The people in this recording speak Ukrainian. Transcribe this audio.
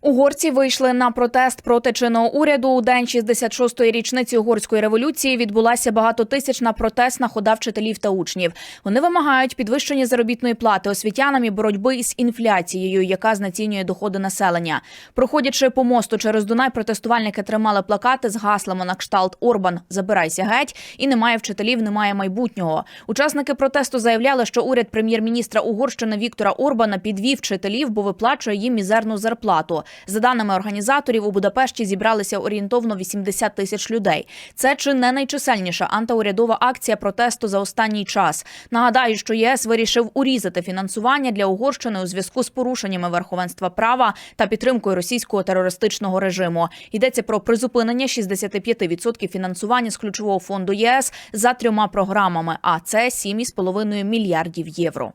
Угорці вийшли на протест проти чинного уряду. У день 66-ї річниці угорської революції відбулася багатотисячна протестна хода вчителів та учнів. Вони вимагають підвищення заробітної плати освітянам і боротьби із інфляцією, яка знецінює доходи населення. Проходячи по мосту через Дунай, протестувальники тримали плакати з гаслами на кшталт Орбан забирайся геть і немає вчителів, немає майбутнього. Учасники протесту заявляли, що уряд прем'єр-міністра Угорщини Віктора Орбана підвів вчителів, бо виплачує їм мізерну зарплату. За даними організаторів, у Будапешті зібралися орієнтовно 80 тисяч людей. Це чи не найчисельніша антиурядова акція протесту за останній час. Нагадаю, що єС вирішив урізати фінансування для Угорщини у зв'язку з порушеннями верховенства права та підтримкою російського терористичного режиму. Йдеться про призупинення 65% фінансування з ключового фонду ЄС за трьома програмами. А це 7,5 мільярдів євро.